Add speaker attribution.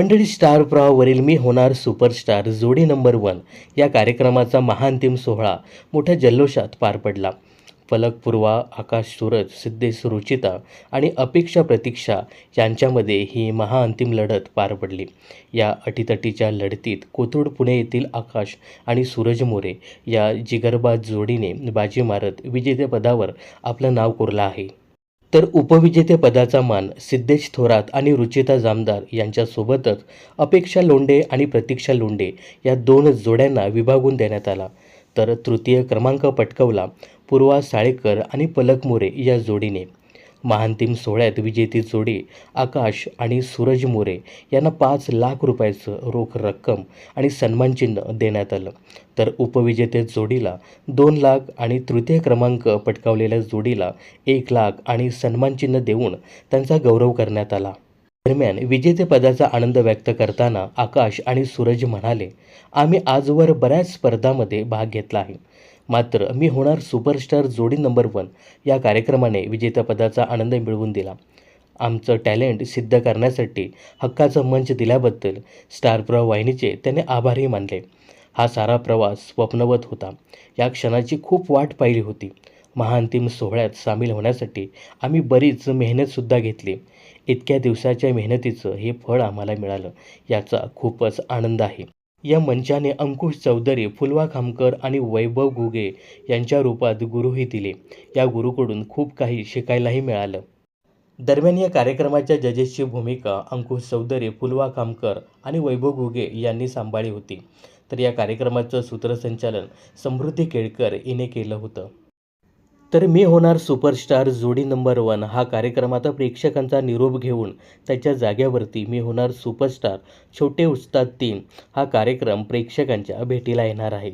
Speaker 1: मंडळी स्टार प्रवावरील मी होणार सुपरस्टार जोडी नंबर वन या कार्यक्रमाचा महाअंतिम सोहळा मोठ्या जल्लोषात पार पडला. फलक पूर्वा आकाश सूरज सिद्धेश रुचिता आणि अपेक्षा प्रतीक्षा यांच्यामध्ये ही महाअंतिम लढत पार पडली. या अटीतटीच्या लढतीत कोथरूड पुणे येथील आकाश आणि सूरज मोरे या जिगरबाज जोडीने बाजी मारत विजेतेपदावर आपलं नाव कोरलं आहे. तर उपविजेतेपदाचा मान सिद्धेश थोरात आणि रुचिता जामदार यांच्यासोबतच अपेक्षा लोंढे आणि प्रतीक्षा लोंढे या दोन जोड्यांना विभागून देण्यात आला. तर तृतीय क्रमांक पटकवला पूर्वा साळेकर आणि पलक मोरे या जोडीने. महांतिम सोहळ्यात विजेती जोडी आकाश आणि सूरज मोरे यांना पाच लाख रुपयाचं रोख रक्कम आणि सन्मानचिन्ह देण्यात आलं. तर उपविजेते जोडीला दोन लाख आणि तृतीय क्रमांक पटकावलेल्या जोडीला एक लाख आणि सन्मानचिन्ह देऊन त्यांचा गौरव करण्यात आला. दरम्यान विजेतेपदाचा आनंद व्यक्त करताना आकाश आणि सूरज म्हणाले आम्ही आजवर बऱ्याच स्पर्धामध्ये भाग घेतला आहे. मात्र मी होणार सुपरस्टार जोडी नंबर वन या कार्यक्रमाने विजेतेपदाचा आनंद मिळवून दिला. आमचं टॅलेंट सिद्ध करण्यासाठी हक्काचं मंच दिल्याबद्दल स्टार प्रवाह वाहिनीचे त्याने आभारही मानले. हा सारा प्रवास स्वप्नवत होता. या क्षणाची खूप वाट पाहिली होती. महाअंतिम सोहळ्यात सामील होण्यासाठी आम्ही बरीच मेहनतसुद्धा घेतली. इतक्या दिवसाच्या मेहनतीचं हे फळ आम्हाला मिळालं याचा खूपच आनंद आहे. या मंचाने अंकुश चौधरी फुलवा खामकर आणि वैभव घुगे यांच्या रूपात गुरुही दिले. या गुरुकडून खूप काही शिकायलाही मिळालं. दरम्यान या कार्यक्रमाच्या जजेसची भूमिका अंकुश चौधरी फुलवा खामकर आणि वैभव घुगे यांनी सांभाळली होती. तर या कार्यक्रमाचं सूत्रसंचालन समृद्धी केळकर हिने केलं होतं. तर मी होणार सुपरस्टार जोडी नंबर वन. हा कार्यक्रम आता प्रेक्षकांचा निरोप घेऊन त्याच्या जाग्यावरती मी होणार सुपरस्टार छोटे उस्ताद तीन. हा कार्यक्रम प्रेक्षकांच्या भेटीला येणार आहे.